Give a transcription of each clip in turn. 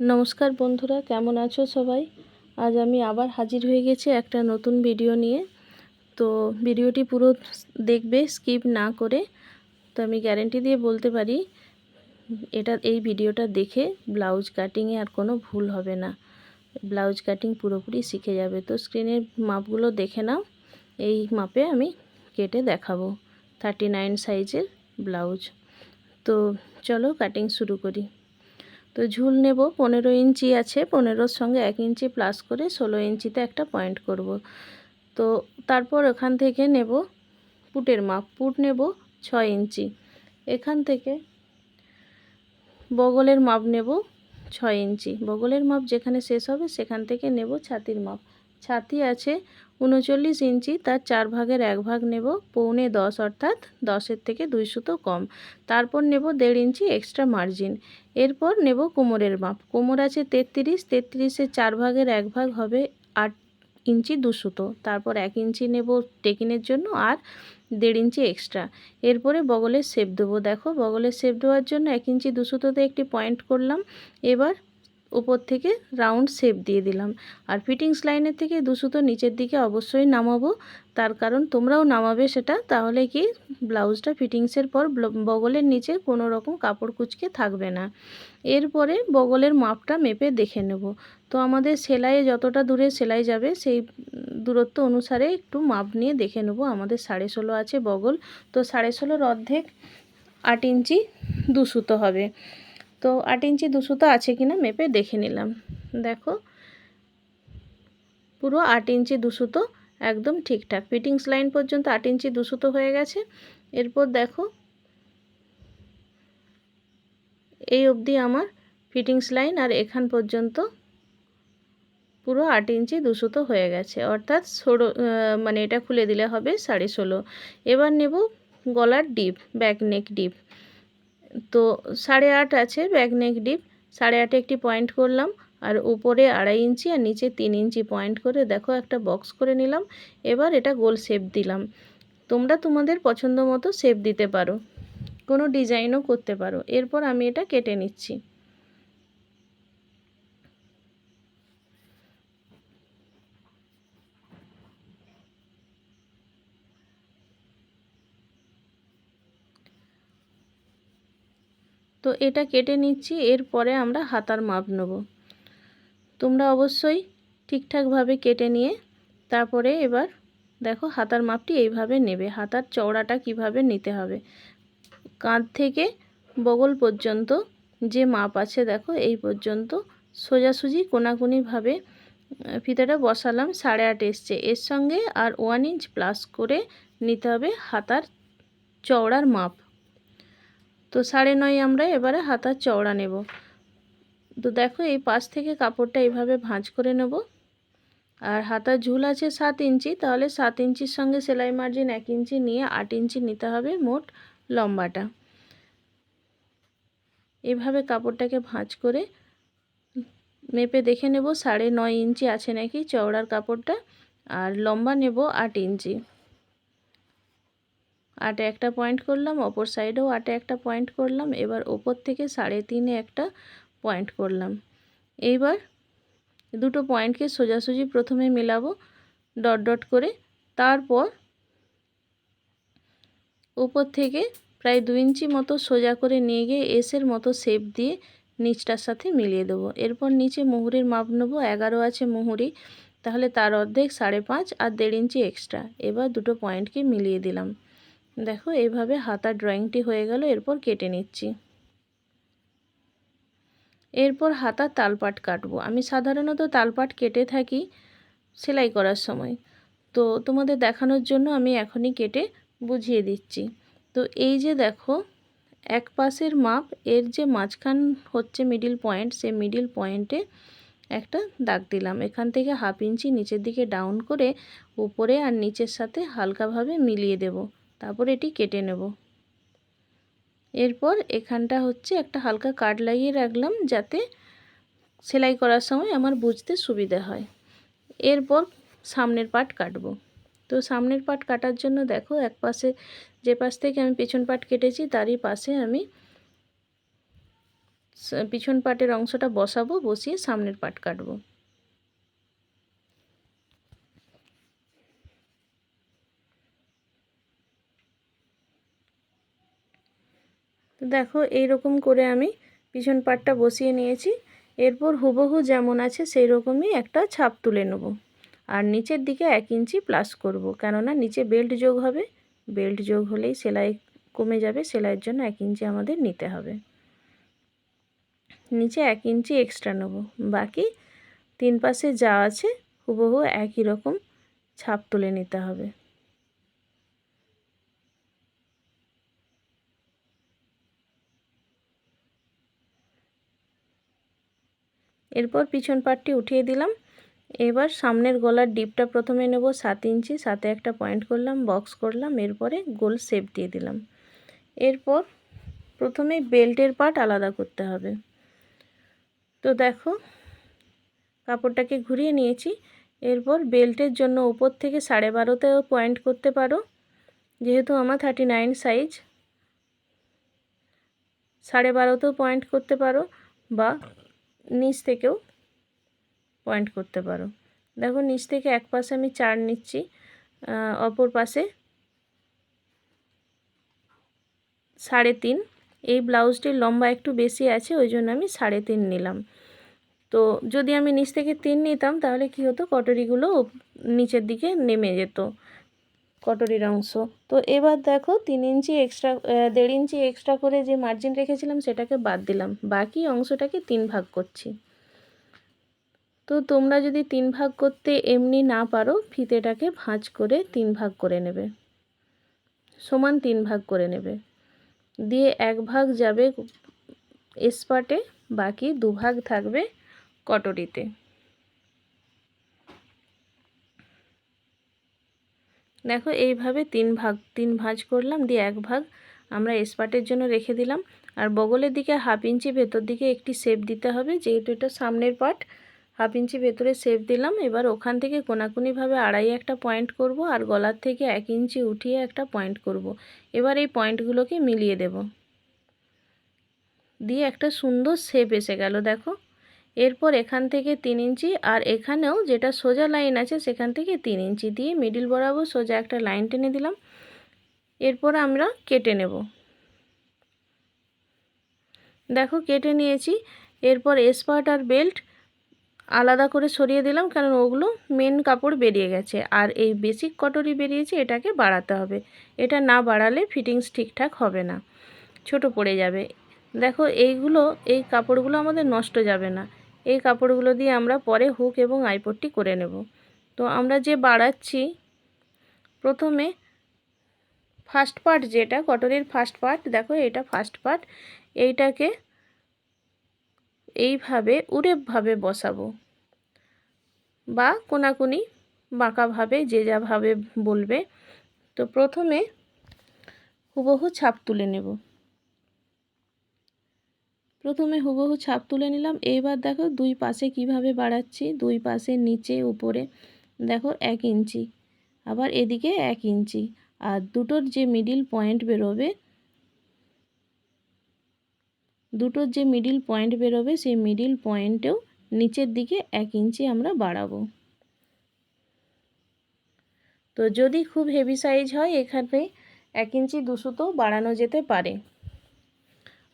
নমস্কার বন্ধুরা, কেমন আছো সবাই? আজ আমি আবার হাজির হয়ে গেছি একটা নতুন ভিডিও নিয়ে। তো ভিডিওটি পুরো দেখবে, স্কিপ না করে। তো আমি গ্যারেন্টি দিয়ে বলতে পারি, এটা, এই ভিডিওটা দেখে ব্লাউজ কাটিংয়ে আর কোনো ভুল হবে না। ব্লাউজ কাটিং পুরোপুরি শিখে যাবে। তো স্ক্রিনের মাপগুলো দেখে নাও। এই মাপে আমি কেটে দেখাবো। থার্টি নাইন সাইজের ব্লাউজ। তো চলো কাটিং শুরু করি। তো ঝুল নেব, পনেরো ইঞ্চি আছে, পনেরোর সঙ্গে এক ইঞ্চি প্লাস করে ষোলো ইঞ্চিতে একটা পয়েন্ট করব। তো তারপর ওখান থেকে নেব পুটের মাপ, পুট নেব ছয় ইঞ্চি। এখান থেকে বগলের মাপ নেব ছয় ইঞ্চি। বগলের মাপ যেখানে শেষ হবে সেখান থেকে নেব ছাতির মাপ। ছাতি আছে উনচল্লিশ ইঞ্চি তার চার ভাগের এক ভাগ নেব, পৌনে দশ অর্থাৎ দশের থেকে দুই সুতো কম। তারপর নেব দেড় ইঞ্চি এক্সট্রা মার্জিন এরপর নেব কোমরের মাপ। কোমর আছে তেত্রিশ তেত্রিশের চার ভাগের এক ভাগ হবে আট ইঞ্চি দু তারপর এক ইঞ্চি নেব টেকিনের জন্য আর দেড় ইঞ্চি এক্সট্রা এরপরে বগলের শেপ দেবো। দেখো বগলের শেপ দেওয়ার জন্য এক ইঞ্চি দু সুতোতে একটি পয়েন্ট করলাম। এবার উপর থেকে রাউন্ড শেপ দিয়ে দিলাম। আর ফিটিংস লাইনের থেকে দুশুতো নিচের দিকে অবশ্যই নামাবো। তার কারণ তোমরাও নামাবে সেটা, তাহলে কি ব্লাউজটা ফিটিংসের পর বগলের নিচে কোনো রকম কাপড় কুচকে থাকবে না। এরপরে বগলের মাপটা মেপে দেখে নেব। তো আমাদের সেলাইয়ে যতটা দূরে সেলাই যাবে, সেই দূরত্ব অনুসারে একটু মাপ নিয়ে দেখে নেব। আমাদের সাড়ে ষোলো আছে বগল, তো সাড়ে ষোলোর অর্ধেক আট ইঞ্চি দুশুতো হবে। তো আট ইঞ্চি দুশোতো আছে কি না মেপে দেখে নিলাম। দেখো, পুরো আট ইঞ্চি দুশোতো একদম ঠিকঠাক। ফিটিংস লাইন পর্যন্ত আট ইঞ্চি দুশোতো হয়ে গেছে। এরপর দেখো, এই অবধি আমার ফিটিংস লাইন আর এখান পর্যন্ত পুরো আট ইঞ্চি দুশোতো হয়ে গেছে। অর্থাৎ ষোলো মানে এটা খুলে দিলে হবে সাড়ে ষোলো। এবার নেব গলার ডিপ, ব্যাক নেক ডিপ। তো সাড়ে আট আছে ব্যাক নেক ডিপ। সাড়ে আটে একটি পয়েন্ট করলাম, আর উপরে আড়াই ইঞ্চি আর নিচে তিন ইঞ্চি পয়েন্ট করে দেখো একটা বক্স করে নিলাম। এবার এটা গোল শেপ দিলাম। তোমরা তোমাদের পছন্দ মতো শেপ দিতে পারো, কোনো ডিজাইনও করতে পারো। এরপর আমি এটা কেটে নিচ্ছি। তো এটা কেটে নিচ্ছি, এরপরে আমরা হাতার মাপ নেব। তোমরা অবশ্যই ঠিকঠাকভাবে কেটে নিয়ে তারপরে এবার দেখো হাতার মাপটি এইভাবে নেবে, হাতার চওড়াটা কীভাবে নিতে হবে। কাঁধ থেকে বগল পর্যন্ত যে মাপ আছে দেখো, এই পর্যন্ত সোজাসুজি কোনাকুনিভাবে ফিতাটা বসালাম সাড়ে আট এসছে। এর সঙ্গে আর ওয়ান ইঞ্চ প্লাস করে নিতে হবে হাতার চওড়ার মাপ। তো সাড়ে নয় আমরা এবারে হাতার চওড়া নেব। তো দেখো এই পাশ থেকে কাপড়টা এইভাবে ভাঁজ করে নেব। আর হাতার ঝুল আছে সাত ইঞ্চি, তাহলে সাত ইঞ্চির সঙ্গে সেলাই মার্জিন এক ইঞ্চি নিয়ে আট ইঞ্চি নিতে হবে মোট লম্বাটা। এভাবে কাপড়টাকে ভাঁজ করে মেপে দেখে নেব সাড়ে নয় ইঞ্চি আছে নাকি চওড়ার কাপড়টা, আর লম্বা নেব আট ইঞ্চি। আটে একটা পয়েন্ট করলাম অপর সাইডেও আটে একটা পয়েন্ট করলাম, এবার ওপর থেকে সাড়ে তিনে একটা পয়েন্ট করলাম। এইবার দুটো পয়েন্টকে সোজাসুজি প্রথমে মেলাবো ডট ডট করে, তারপর উপর থেকে প্রায় দু ইঞ্চি মতো সোজা করে নিয়ে গিয়ে এসের মতো শেপ দিয়ে নিচটার সাথে মিলিয়ে দেবো। এরপর নিচে মুহুরির মাপ নেব, এগারো আছে মুহুরি, তাহলে তার অর্ধেক সাড়ে পাঁচ আর দেড় ইঞ্চি এক্সট্রা এবার দুটো পয়েন্টকে মিলিয়ে দিলাম। দেখো, এইভাবে হাতার ড্রয়িংটি হয়ে গেল, এরপর কেটে নিচ্ছি। এরপর হাতার তালপাট কাটবো। আমি সাধারণত তালপাট কেটে থাকি সেলাই করার সময়। তো তোমাদের দেখানোর জন্য আমি এখনই কেটে বুঝিয়ে দিচ্ছি। তো এই যে দেখো, এক পাশের মাপ, এর যে মাঝখান হচ্ছে মিডিল পয়েন্ট সে মিডিল পয়েন্টে একটা দাগ দিলাম। এখান থেকে হাফ ইঞ্চি নিচের দিকে ডাউন করে উপরে আর নিচের সাথে হালকাভাবে মিলিয়ে দেব। তারপর এটি কেটে নেব। এরপর এখানটা হচ্ছে একটা হালকা কাট লাগিয়ে রাখলাম যাতে সেলাই করার সময় আমার বুঝতে সুবিধা হয়। এরপর সামনের পাট কাটবো। তো সামনের পাট কাটার জন্য দেখো এক পাশে যে পাশ থেকে আমি পেছন পাট কেটেছি, তারই পাশে আমি পিছন পাটের অংশটা বসাবো, বসিয়ে সামনের পাট কাটবো। দেখো, এইরকম করে আমি পিছন পাটটা বসিয়ে নিয়েছি। এরপর হুবহু যেমন আছে সেই রকমই একটা ছাপ তুলে নেব। আর নিচের দিকে এক ইঞ্চি প্লাস করব। কেননা নিচে বেল্ট যোগ হবে। বেল্ট যোগ হলেই সেলাই কমে যাবে। সেলাইয়ের জন্য এক ইঞ্চি আমাদের নিতে হবে। নিচে এক ইঞ্চি এক্সট্রা নেব। বাকি তিন পাশে যা আছে, হুবহু একই রকম ছাপ তুলে নিতে হবে। এরপর পিছন পাটটি উঠিয়ে দিলাম। এবার সামনের গলার ডিপটা প্রথমে নেব সাত ইঞ্চি, সাথে একটা পয়েন্ট করলাম, বক্স করলাম, এরপরে গোল শেপ দিয়ে দিলাম। এরপর প্রথমে বেল্টের পাট আলাদা করতে হবে। তো দেখো, কাপড়টাকে ঘুরিয়ে নিয়েছি। এরপর বেল্টের জন্য উপর থেকে সাড়ে বারোতেও পয়েন্ট করতে পারো। যেহেতু আমার থার্টি নাইন সাইজ সাড়ে বারোতেও পয়েন্ট করতে পারো বা নিচ থেকেও পয়েন্ট করতে পারো। দেখো নিচ থেকে এক পাশে আমি চার নিচ্ছি অপর পাশে সাড়ে তিন। এই ব্লাউজটির লম্বা একটু বেশি আছে, ওই জন্য আমি সাড়ে তিন নিলাম। তো যদি আমি নিচ থেকে তিন নিতাম, তাহলে কি হতো? কটরিগুলো নিচের দিকে নেমে যেত। কটরির অংশ। তো এবার দেখো তিন ইঞ্চি এক্সট্রা দেড় ইঞ্চি এক্সট্রা করে যে মার্জিন রেখেছিলাম সেটাকে বাদ দিলাম। বাকি অংশটাকে তিন ভাগ করছি। তো তোমরা যদি তিন ভাগ করতে এমনি না পারো, ফিতেটাকে ভাঁজ করে তিন ভাগ করে নেবে। সমান তিন ভাগ করে নেবে। দিয়ে এক ভাগ যাবে এসপাটে, বাকি দু ভাগ থাকবে কটরিতে। দেখো এইভাবে তিন ভাগ, তিন ভাঁজ করলাম, দিয়ে এক ভাগ আমরা এসপাটের জন্য রেখে দিলাম। আর বগলের দিকে হাফ ইঞ্চি ভেতর দিকে একটি শেপ দিতে হবে, যেহেতু এটা সামনের পার্ট হাফ ইঞ্চি ভেতরে শেপ দিলাম। এবার ওখান থেকে কোনাকুনিভাবে আড়াই একটা পয়েন্ট করব আর গলার থেকে এক ইঞ্চি উঠিয়ে একটা পয়েন্ট করব। এবার এই পয়েন্টগুলোকে মিলিয়ে দেব। দিয়ে একটা সুন্দর শেপ এসে গেল, দেখো। এরপর এখান থেকে তিন ইঞ্চি আর এখানেও যেটা সোজা লাইন আছে সেখান থেকে তিন ইঞ্চি দিয়ে মিডিল বরাবর সোজা একটা লাইন টেনে দিলাম। এরপর আমরা কেটে নেব। দেখো কেটে নিয়েছি। এরপর এসপার্ট আর বেল্ট আলাদা করে সরিয়ে দিলাম কারণ ওগুলো মেন কাপড় বেরিয়ে গেছে আর এই বেসিক কটরি বেরিয়েছে, এটাকে বাড়াতে হবে। এটা না বাড়ালে ফিটিংস ঠিকঠাক হবে না। ছোট পড়ে যাবে। দেখো এইগুলো, এই কাপড়গুলো আমাদের নষ্ট যাবে না। এই কাপড়গুলো দিয়ে আমরা পরে হুক এবং আইপট্টি করে নেব। তো আমরা যে বাড়াচ্ছি, প্রথমে ফার্স্ট পার্ট যেটা, কটনের ফার্স্ট পার্ট দেখো এটা ফার্স্ট পার্ট এইটাকে এইভাবে উড়েভাবে বসাবো। বা কোনাকুনি বাঁকাভাবে, যে যাভাবে বলবে। তো প্রথমে হুবহু ছাপ তুলে নেব। প্রথমে হুবহু ছাপ তুলে নিলাম। এইবার দেখো দুই পাশে কীভাবে বাড়াচ্ছি? দুই পাশে নিচে, উপরে। দেখো এক ইঞ্চি। আবার এদিকে এক ইঞ্চি। আর দুটোর যে মিডিল পয়েন্ট বেরোবে, দুটোর যে মিডিল পয়েন্ট বেরোবে, সেই মিডিল পয়েন্টেও নিচের দিকে এক ইঞ্চি আমরা বাড়াবো। তো যদি খুব হেভি সাইজ হয়, এখানে এক ইঞ্চি দুশোতো বাড়ানো যেতে পারে।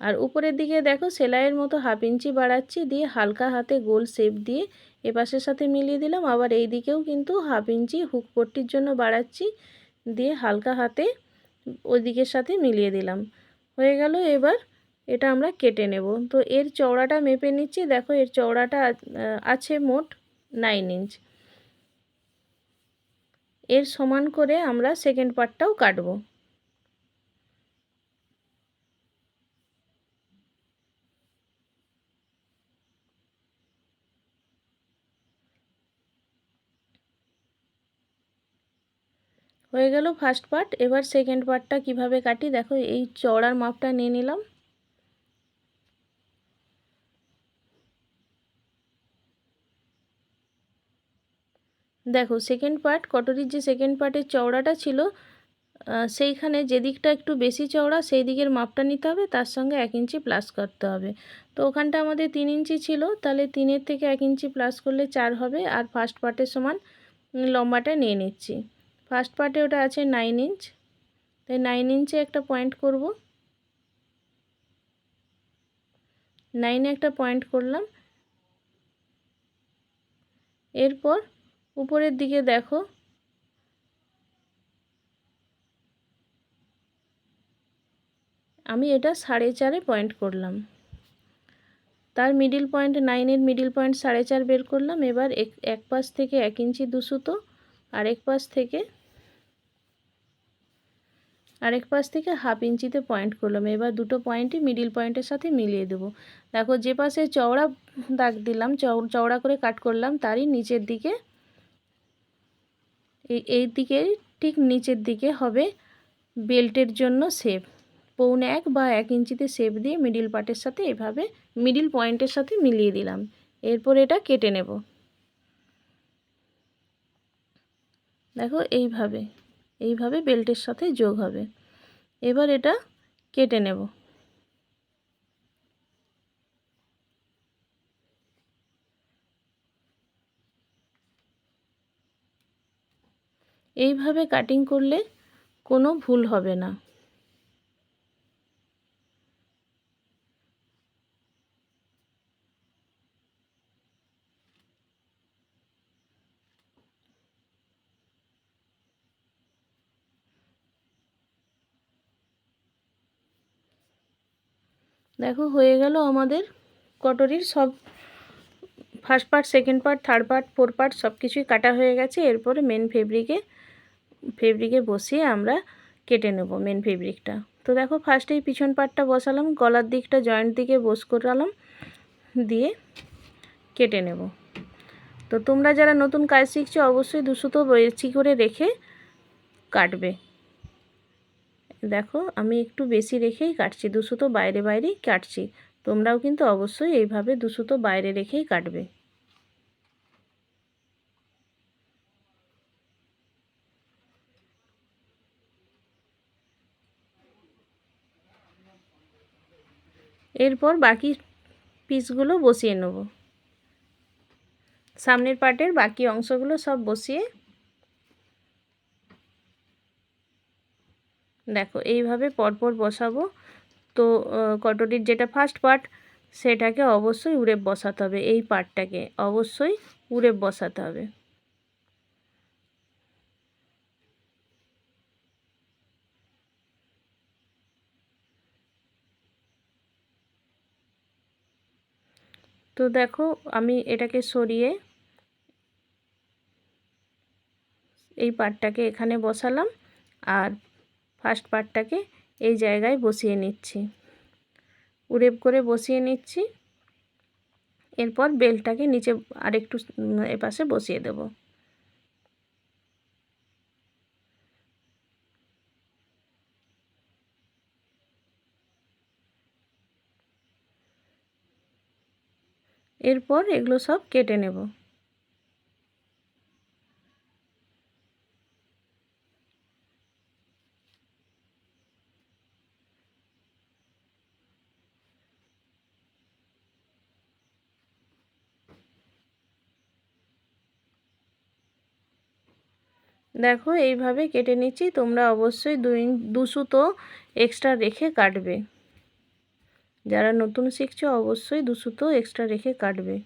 আর উপরের দিকে দেখো সেলাইয়ের মতো হাফ ইঞ্চি বাড়াচ্ছি, দিয়ে হালকা হাতে গোল শেপ দিয়ে এপাশের সাথে মিলিয়ে দিলাম। আবার এই দিকেও কিন্তু হাফ ইঞ্চি হুক পট্টির জন্য বাড়াচ্ছি, দিয়ে হালকা হাতে ওই দিকের সাথে মিলিয়ে দিলাম। হয়ে গেল এবার এটা আমরা কেটে নেব। তো এর চওড়াটা মেপে নিচ্ছি। দেখো এর চওড়াটা আছে মোট নাইন ইঞ্চ। এর সমান করে আমরা সেকেন্ড পার্টটাও কাটবো। হয়ে গেল ফার্স্ট পার্ট এবার সেকেন্ড পার্টটা কীভাবে কাটি? দেখো, এই চওড়ার মাপটা নিয়ে নিলাম। দেখো সেকেন্ড পার্ট কটরির যে সেকেন্ড পার্টের চওড়াটা ছিল সেইখানে যে দিকটা একটু বেশি চওড়া, সেই দিকের মাপটা নিতে হবে, তার সঙ্গে এক ইঞ্চি প্লাস করতে হবে। তো ওখানটা আমাদের তিন ইঞ্চি ছিল, তাহলে তিনের থেকে এক ইঞ্চি প্লাস করলে চার হবে, আর ফার্স্ট পার্টের সমান লম্বাটা নিয়ে নিচ্ছি। ফার্স্ট পার্টে ওটা আছে নাইন ইঞ্চ তাই নাইন ইঞ্চে একটা পয়েন্ট করব। নাইনে একটা পয়েন্ট করলাম। এরপর উপরের দিকে দেখো। আমি এটা সাড়ে চারে পয়েন্ট করলাম। তার মিডিল পয়েন্ট নাইনের মিডিল পয়েন্ট সাড়ে চার বের করলাম। এবার এক এক পাশ থেকে এক ইঞ্চি দুসুতো আরেক পাশ থেকে আরেক পাশ থেকে হাফ ইঞ্চিতে পয়েন্ট করলাম। এবার দুটো পয়েন্টই মিডিল পয়েন্টের সাথে মিলিয়ে দেবো। দেখো, যে পাশে চওড়া দাগ দিলাম, চও- চওড়া করে কাট করলাম, তারই নিচের দিকে এই এই দিকে ঠিক নিচের দিকে হবে বেল্টের জন্য শেপ পৌনে এক বা এক ইঞ্চিতে শেপ দিয়ে মিডিল পার্টের সাথে এভাবে মিডিল পয়েন্টের সাথে মিলিয়ে দিলাম। এরপর এটা কেটে নেব। দেখো, এইভাবে। এইভাবে বেল্টের সাথে যোগ হবে। এবার এটা কেটে নেব। এইভাবে কাটিং করলে কোনো ভুল হবে না। দেখো, হয়ে গেল আমাদের কটরির সব first part second part third part four part সব কিছুই কাটা হয়ে গেছে। এরপরে মেন ফেব্রিকে ফেব্রিকে বসিয়ে আমরা কেটে নেব মেন ফেব্রিকটা তো দেখো ফার্স্টেই পিছন পার্টটা বসালাম, গলার দিকটা জয়েন্ট দিকে বস করালাম, দিয়ে কেটে নেব। তো তোমরা যারা নতুন কাজ শিখছো, অবশ্যই দুশো তো বেশি করে রেখে কাটবে। দেখো, আমি একটু বেশি রেখেই কাটছি দুশো তো বাইরে বাইরেই কাটছি। তোমরাও কিন্তু অবশ্যই এইভাবে দুশো তো বাইরে রেখেই কাটবে। এরপর বাকি পিসগুলো বসিয়ে নেব। সামনের পার্টের বাকি অংশগুলো সব বসিয়ে দেখো, এইভাবে পরপর বসাবো। তো কটরির যেটা ফার্স্ট পার্ট সেটাকে অবশ্যই উড়ে বসাতে হবে, এই পার্টটাকে অবশ্যই উড়ে বসাতে হবে। তো দেখো, আমি এটাকে সরিয়ে এই পার্টটাকে এখানে বসালাম, আর ফার্স্ট পার্টটাকে এই জায়গায় বসিয়ে নিচ্ছি। উড়েপ করে বসিয়ে নিচ্ছি। এরপর বেলটাকে নিচে আরেকটু এপাশে বসিয়ে দেব। এরপর এগুলো সব কেটে নেব। দেখো, এইভাবে কেটে নিচ্ছি। তোমরা অবশ্যই দুই দু সুতো এক্সট্রা রেখে কাটবে। যারা নতুন শিখছো, অবশ্যই দু সুতো এক্সট্রা রেখে কাটবে।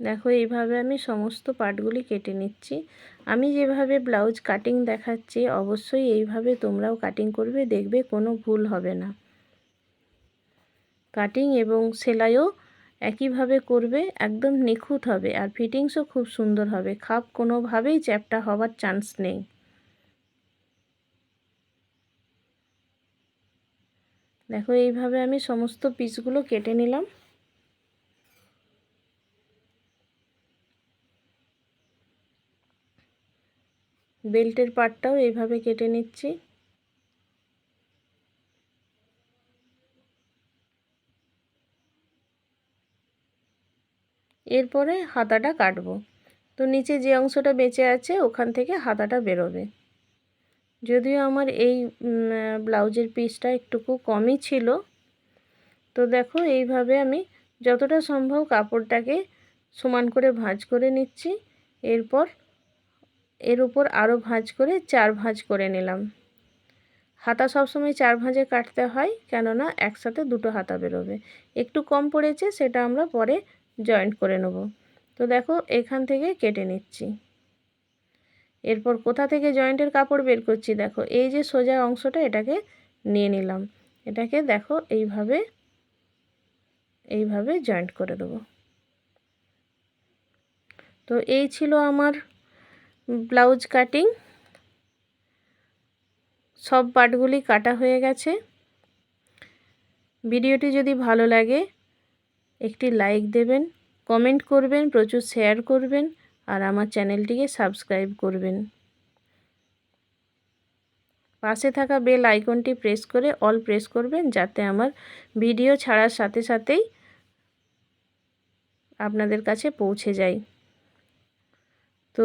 দেখো, এইভাবে আমি সমস্ত পার্টগুলি কেটে নিচ্ছি। আমি যেভাবে ব্লাউজ কাটিং দেখাচ্ছি, অবশ্যই এইভাবে তোমরাও কাটিং করবে, দেখবে কোনো ভুল হবে না। কাটিং এবং সেলাইও একইভাবে করবে, একদম নিখুঁত হবে আর ফিটিংসও খুব সুন্দর হবে। খাপ কোনোভাবেই চ্যাপটা হওয়ার চান্স নেই। দেখো, এইভাবে আমি সমস্ত পিসগুলো কেটে নিলাম। বেল্টের পাটটাও এইভাবে কেটে নিচ্ছি। এরপরে হাতাটা কাটবো। তো নিচে যে অংশটা বেঁচে আছে, ওখান থেকে হাতাটা বেরোবে। যদিও আমার এই ব্লাউজের পিসটা একটুকু কমই ছিল, তো দেখো এইভাবে আমি যতটা সম্ভব কাপড়টাকে সমান করে ভাঁজ করে নিচ্ছি। এরপর এর উপর আরও ভাঁজ করে চার ভাঁজ করে নিলাম। হাতা সবসময় চার ভাঁজে কাটতে হয়, কেননা একসাথে দুটো হাতা বেরোবে। একটু কম পড়েছে, সেটা আমরা পরে জয়েন্ট করে নেব। তো দেখো, এখান থেকে কেটে নিচ্ছি। এরপর কোথা থেকে জয়েন্টের কাপড় বের করছি দেখো, এই যে সোজা অংশটা এটাকে নিয়ে নিলাম। এটাকে দেখো, এইভাবে এইভাবে জয়েন্ট করে দেবো। তো এই ছিল আমার ব্লাউজ কাটিং, সব পার্টগুলি কাটা হয়ে গেছে। ভিডিওটি যদি ভালো লাগে, একটি লাইক দেবেন, কমেন্ট করবেন, প্রচুর শেয়ার করবেন, আর আমার চ্যানেলটিকে সাবস্ক্রাইব করবেন। পাশে থাকা বেল আইকনটি প্রেস করে অল প্রেস করবেন, যাতে আমার ভিডিও ছাড়ার সাথে সাথেই আপনাদের কাছে পৌঁছে যায়। তো